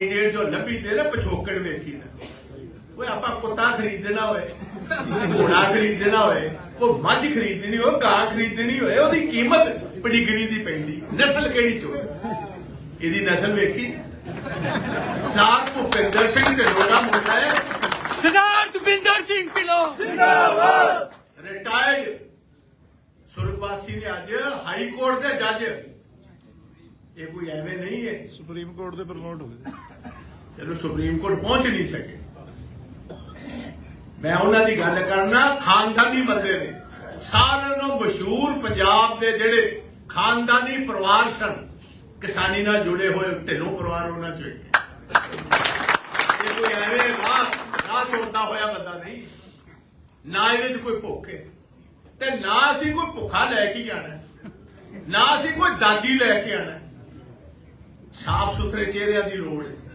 ਡੇਢ ਜੋ ਲੱਭੀ ਤੇ ਨਾ ਪਛੋਕੜ ਵੇਖੀ ਨਾ ਓਏ ਆਪਾਂ ਕੁੱਤਾ ਖਰੀਦਣਾ ਹੋਏ ਘੋੜਾ ਖਰੀਦਣਾ ਹੋਏ ਉਹ ਮੱਝ ਖਰੀਦਣੀ ਹੋਏ ਗਾਂ ਖਰੀਦਣੀ ਹੋਏ ਉਹਦੀ ਕੀਮਤ ਪੜੀਗਰੀ ਦੀ ਪੈਂਦੀ ਨਸਲ ਕਿਹੜੀ ਚੋ? ਇਹਦੀ ਨਸਲ ਵੇਖੀ। ਸਾਰ ਭੁਪਿੰਦਰ ਸਿੰਘ ਢਿੱਲੋਂ ਦਾ ਮੁੰਡਾ ਹੈ। ਸਰਦਾਰ ਦੁਪਿੰਦਰ ਸਿੰਘ ਢਿੱਲੋਂ। ਰਿਟਾਇਰਡ ਸੁਰਗਵਾਸੀ ਨੇ ਅੱਜ ਹਾਈ ਕੋਰਟ ਦੇ ਜੱਜ। ਇਹ ਕੋਈ ਐਵੇਂ ਨਹੀਂ ਹੈ। ਸੁਪਰੀਮ ਕੋਰਟ ਦੇ ਪ੍ਰਮੋਟ ਹੋ ਗਏ। ਜਦੋਂ ਸੁਪਰੀਮ ਕੋਰਟ ਪਹੁੰਚ ਨਹੀਂ ਸਕੇ ਮੈਂ ਉਹਨਾਂ ਦੀ ਗੱਲ ਕਰਨਾ ਖਾਨਦਾਨੀ ਬੰਦੇ ਨੇ। ਸਾਰਿਆਂ ਨੂੰ ਮਸ਼ਹੂਰ ਪੰਜਾਬ ਦੇ ਜਿਹੜੇ ਖਾਨਦਾਨੀ ਪਰਿਵਾਰ ਸਨ ਕਿਸਾਨੀ ਨਾਲ ਜੁੜੇ ਹੋਏ ਢਿੱਲੋਂ ਪਰਿਵਾਰ ਉਹਨਾਂ ਚੋਂ ਇੱਕ ਹੈ। ਇਹ ਕੋਈ ਐਵੇਂ ਰਾਹ ਰਾਹ ਚੋਂਦਾ ਹੋਇਆ ਬੰਦਾ ਨਹੀਂ। ਨਾ ਇਹਦੇ 'ਚ ਕੋਈ ਭੁੱਖ ਹੈ ਤੇ ਨਾ ਅਸੀਂ ਕੋਈ ਭੁੱਖਾ ਲੈ ਕੇ ਆਣਾ ਨਾ ਅਸੀਂ ਕੋਈ ਦਾਗੀ ਲੈ ਕੇ ਆਣਾ ਸਾਫ਼ ਸੁਥਰੇ ਚਿਹਰਿਆਂ ਦੀ ਲੋੜ ਹੈ।